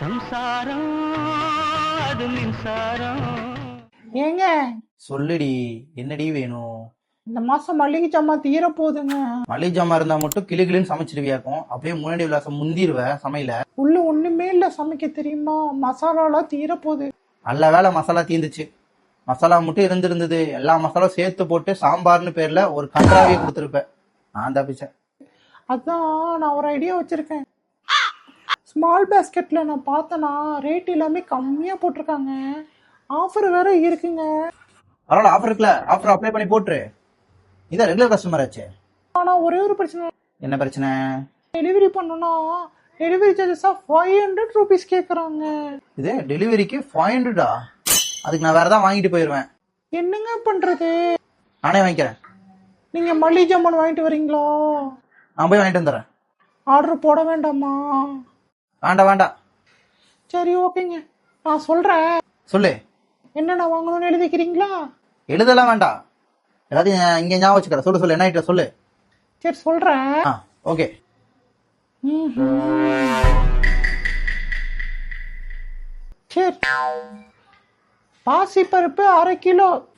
சம்சாரம் அது மின்சாரம். ஏங்க? சொல்லுடி என்னடி வேணும்? இந்த மாசம் மளிகை ஜாமான் தீர போகுதுங்க மளிகை ஜாமான் இருந்தா மட்டும் கிளி கிளின்னு சமைச்சிடுவியாக்கும் அப்படியே முன்னாடி விலாசம் முந்திருவ சமையல? உள்ள ஒண்ணுமே இல்ல சமைக்க தெரியுமா? மசாலாலாம் தீர போகுது நல்ல வேலை மசாலா தீந்துச்சு. மசாலா மட்டும் இருந்திருந்தது. எல்லா மசாலாவும் சேர்த்து போட்டு சாம்பார்னு பேர்ல ஒரு கன்றாவே கொடுத்துருப்பேன். நான் தப்பிச்சேன். அதான் நான் ஒரு ஐடியா வச்சிருக்கேன். ஸ்மால் பேஸ்கெட்ல நான் பார்த்தேனா ரேட் எல்லாமே கம்மியா போட்டிருக்காங்க. ஆஃபர் வேற இருக்குங்க. பரவாயில்ல ஆஃபர் இருக்குல்ல? ஆஃபர் அப்ளை பண்ணி போட்டுரு. இதான் ரெகுலர் கஸ்டமர் ஆச்சு. ஆனா ஒரே ஒரு பிரச்சனை. என்ன பிரச்சனை? டெலிவரி பண்ணணும்னா டெலிவரி சார்ஜஸா ஃபைவ் ஹண்ட்ரட் ருபீஸ் கேக்குறாங்க. இது டெலிவரிக்கு ஃபைவ் ஹண்ட்ரடா அதுக்கு நான் வேற ஏதாவது வாங்கிட்டு போயிடுவேன் என்னங்க பண்றது? நானே வாங்கிக்கிறேன். நீங்க மளிகை ஜாமான் வாங்கிட்டு வரீங்களா? நான் போய் வாங்கிட்டு வந்துடுறேன். ஆர்டர் போட வேண்டாமா? வேண்டாம் வேண்டாம் சரி ஓகேங்க. நான் சொல்றேன். சொல்லு. என்னென்ன வாங்கணும்னு எழுதிக்கிறீங்களா? எழுதலாம் வேண்டாம் எல்லாத்தையும் இங்க ஞாபகம் வச்சுக்கிற சொல்லு சொல்லு. என்ன ஐட்டம் சொல்லு. சரி சொல்றேன். ஆ ஓகே. சரி. பாசிப்பருப்பு அரை கிலோ.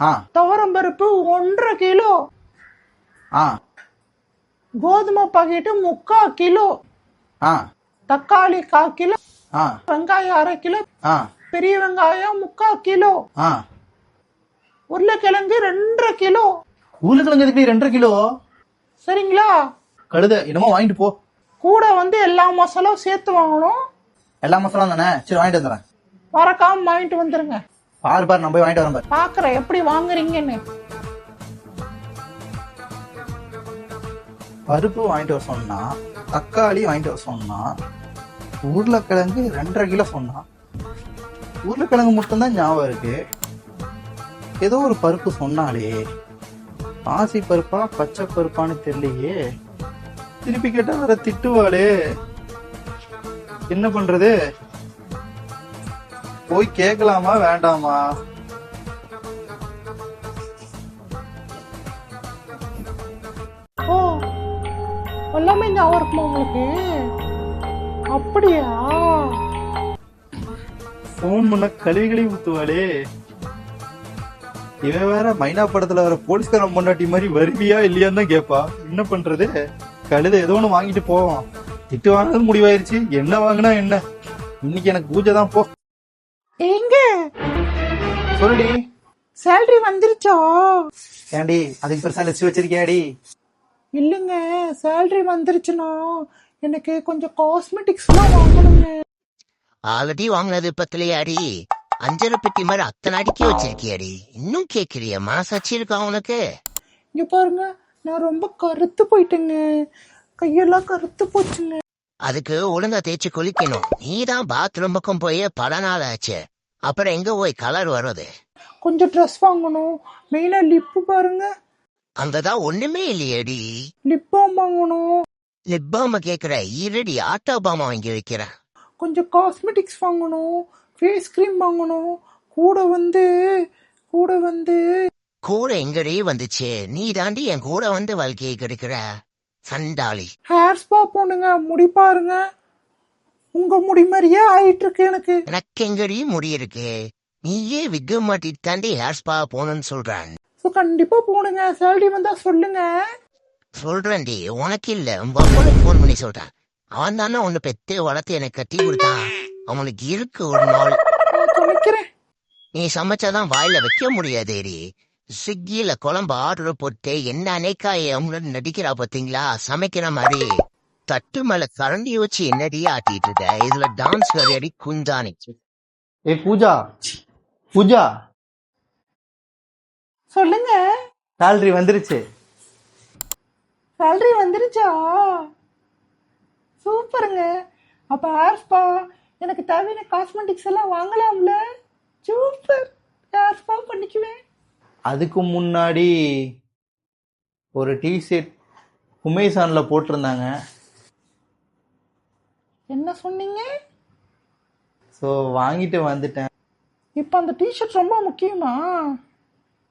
ஆ. துவரம் பருப்பு ஒன்றரை கிலோ. ஆ. கோதுமை பாக்கெட்டு முக்கா கிலோ. ஆ. தக்காளி கால் கிலோ வெங்காயம் அரை கிலோ பெரிய வெங்காயம் முக்கா கிலோ. உருளைக்கிழங்கு ரெண்டரை கிலோ. உருளைக்கிழங்கு எதுக்கு ரெண்டரை கிலோ? சரிங்களா? கழுத என்னமோ வாங்கிட்டு போ. கூட வந்து எல்லா மசாலாவும் சேர்த்து வாங்கணும். எல்லா மசாலா தானே? சரி வாங்கிட்டு வந்துடுறேன். மறக்காம வாங்கிட்டு வந்துருங்க. பாரு பாரு நான் போய் வாங்கிட்டு வரேன் பாரு. பாக்குறேன் எப்படி வாங்குறீங்கன்னு. பருப்பு வாங்கிட்டு வர சொன்னா தக்காளி வாங்கிட்டு வர சொன்னான் உருளைக்கிழங்கு ரெண்டரை கிலோ சொன்னான் உருளைக்கிழங்கு மட்டும்தான் ஞாபகம் இருக்கு. ஏதோ ஒரு பருப்பு சொன்னாலே பாசி பருப்பா பச்சை பருப்பான்னு தெரியலையே. திருப்பி கேட்டா வேற திட்டுவாளே. என்ன பண்றது? போய் கேட்கலாமா வேண்டாமா? எல்லாமே ஞாபகம் இருக்குமா உங்களுக்கு? அப்படியா? ஃபோன் பண்ண கழுவி கழுவி ஊத்துவாளே. இவன் வேற மைனா படத்துல வர போலீஸ்காரன் பொண்டாட்டி மாதிரி வருவியா இல்லையான்னு தான் கேப்பா. என்ன பண்றது? கழுத ஏதோ ஒண்ணு வாங்கிட்டு போவோம் திட்டு வாங்கினது முடிவாயிருச்சு. என்ன வாங்கினா என்ன? இன்னைக்கு எனக்கு பூஜை தான் போ. எங்க? சொல்லுடி. சேலரி வந்துருச்சா? ஏண்டி அதுக்கு பெருசா லிஸ்ட் வச்சிருக்கியாடி? இல்லைங்க சேலரி வந்துருச்சுன்னா எனக்கு கொஞ்சம் காஸ்மெட்டிக்ஸ்லாம் வாங்கணுங்க. ஆல்ரெடி வாங்கினது பத்திலையாடி அஞ்சரை பெட்டி மாதிரி அத்தனை அடிக்கி வச்சிருக்கியாடி. இன்னும் கேக்குறிய மனசாட்சி இருக்கா உனக்கு? இங்க பாருங்க நான் ரொம்ப கருத்து போயிட்டேங்க. கையெல்லாம் கருத்து போச்சுங்க. அதுக்கு ஒழுங்கா தேய்ச்சி குளிக்கணும். நீ தான் பாத்ரூம் பக்கம் போய் பல நாள் ஆச்சு. அப்புறம் எங்க போய் கலர் வர்றது? கொஞ்சம் ட்ரெஸ் வாங்கணும். மெயினா லிப்பு பாருங்க. அங்கதான் ஒண்ணுமே இல்லையேடி. லிப் பாம் வாங்கணும். லிப் பாம கேக்குற ஈரடி ஆட்டோ பாமா வாங்கி வைக்கிறேன் கொஞ்சம் காஸ்மெட்டிக்ஸ் வாங்கணும். ஃபேஸ் க்ரீம் வாங்கணும். கூட வந்து கூட வந்து. கூட எங்கடி வந்துச்சு. நீ தாண்டி என் கூட வந்து வாழ்க்கையை கெடுக்கிற. சண்டாளி. ஹேர் ஸ்பா போனுங்க முடி பாருங்க. உங்க முடி மாதிரியே ஆயிட்டு இருக்கு எனக்கு. எனக்கு எங்கடி முடி இருக்கு? நீயே விக்க மாட்டிட்டு தாண்டி ஹேர் ஸ்பா போகணும்னு சொல்றான். கண்டிப்பா போனுங்க சேலரி வந்தா சொல்லுங்க. சொல்றேன்டி. உனக்கு இல்ல. உங்க அப்பனுக்கு போன் பண்ணி சொல்றேன். அவன் தானே உன்னை பெத்து வளர்த்து எனக்கு கட்டி கொடுத்தான். அவனுக்கு இருக்கு ஒரு நாள். நீ சமைச்சாதான் வாயில வைக்க முடியாதேடி. ஸ்விக்கியில குழம்பு ஆர்டர் போட்டு என்ன அனைக்காய நடிக்கிறா பாத்தீங்களா? சமைக்கிற மாதிரி. தட்டு மேல கரண்டி வச்சு என்னடி ஆட்டிட்டு இருக்க? இதுல டான்ஸ் வேறையடி குந்தானி. ஏய் பூஜா. பூஜா. சொல்லுங்க. சேலரி வந்துருச்சு. சேலரி வந்துருச்சா? சூப்பருங்க. அப்ப ஹேர் ஸ்பா எனக்கு தேவையான காஸ்மெட்டிக்ஸ் எல்லாம் வாங்கலாம்ல? சூப்பர். ஹேர் ஸ்பா பண்ணிக்குவேன். அதுக்கு முன்னாடி ஒரு டிஷர்ட் உமேசான்ல போட்டிருந்தாங்க. என்ன சொன்னீங்க? ஸோ வாங்கிட்டு வந்துட்டேன். இப்போ அந்த டிஷர்ட் ரொம்ப முக்கியமா?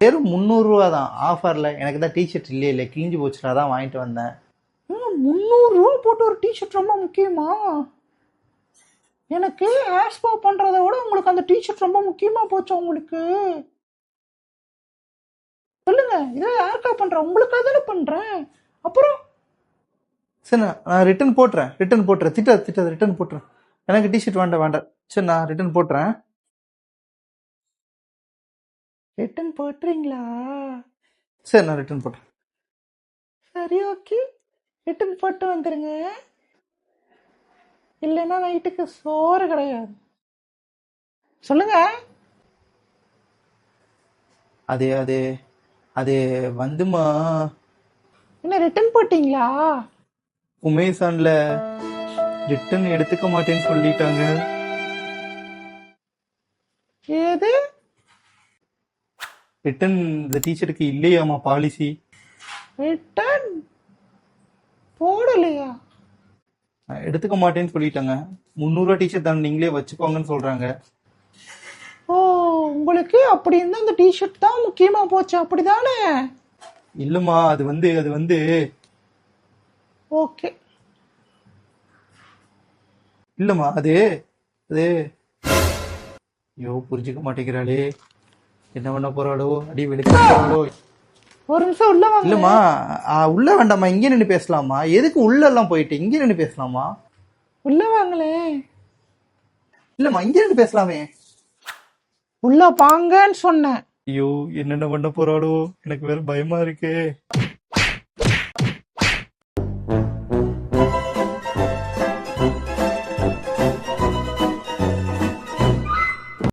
வெறும் முந்நூறுரூவா தான். ஆஃபரில் எனக்கு தான் டிஷர்ட் இல்லையே இல்லை கிழிஞ்சு போச்சுடா தான் வாங்கிட்டு வந்தேன். முந்நூறுரூவா போட்டு ஒரு டிஷர்ட் ரொம்ப முக்கியமா? எனக்கு ஆஸ்பா பண்ணுறத விட உங்களுக்கு அந்த டிஷர்ட் ரொம்ப முக்கியமாக போச்சு உங்களுக்கு. சொல்லுங்க இதை யாருக்கா பண்ணுறேன் உங்களுக்காக தானே பண்ணுறேன் அப்புறம்? சரி நான் நான் ரிட்டர்ன் போட்டுறேன். ரிட்டர்ன் போட்டுறேன். திட்ட திட்ட ரிட்டர்ன் போட்டுறேன். எனக்கு டிஷர்ட் வேண்டாம் வேண்டாம். சரி நான் ரிட்டர்ன் போட்டுறேன். ரிட்டன் போட்டுறீங்களா? சரி நான் ரிட்டர்ன் போட்டுறேன். சரி ஓகே ரிட்டன் போட்டு வந்துருங்க. இல்லைன்னா நைட்டுக்கு சோறு கிடையாது. சொல்லுங்க. அது அது அது வந்துமா? என்ன ரிட்டன் போட்டீங்களா? உமேசான்ல ரிட்டர்ன் எடுத்துக்க மாட்டேன்னு சொல்லிட்டாங்க. ஏது ரிட்டர்ன் இந்த டீச்சருக்கு இல்லையாமா பாலிசி ரிட்டன் போடலையா? எடுத்துக்க மாட்டேன்னு சொல்லிட்டாங்க. முந்நூறுவா டீச்சர் தான் நீங்களே வச்சுக்கோங்கன்னு சொல்றாங்க. ஓ உங்களுக்கு அப்படி இருந்தா அந்த டிஷர்ட் தான் முக்கியமா போச்சு அப்படிதானே? இல்லம்மா அது வந்து அது வந்து ஓகே. இல்லம்மா அது அது ஐயோ புரிஞ்சுக்க மாட்டேங்கிறாளே. என்ன பண்ண போறாளோ? அடி வெளுக்க போறாளோ? ஒரு நிமிஷம் உள்ள வாங்க. இல்லம்மா ஆ, உள்ள வேண்டாம்மா இங்கே நின்று பேசலாமா எதுக்கு உள்ள எல்லாம் போயிட்டு? இங்கே நின்று பேசலாமா? உள்ள வாங்களே. இல்லம்மா இங்கே நின்று பேசலாமே. உள்ள வாங்கன்னு சொன்னேன். ஐயோ என்னென்ன பண்ண போறாளோ? எனக்கு வேற பயமா இருக்கே.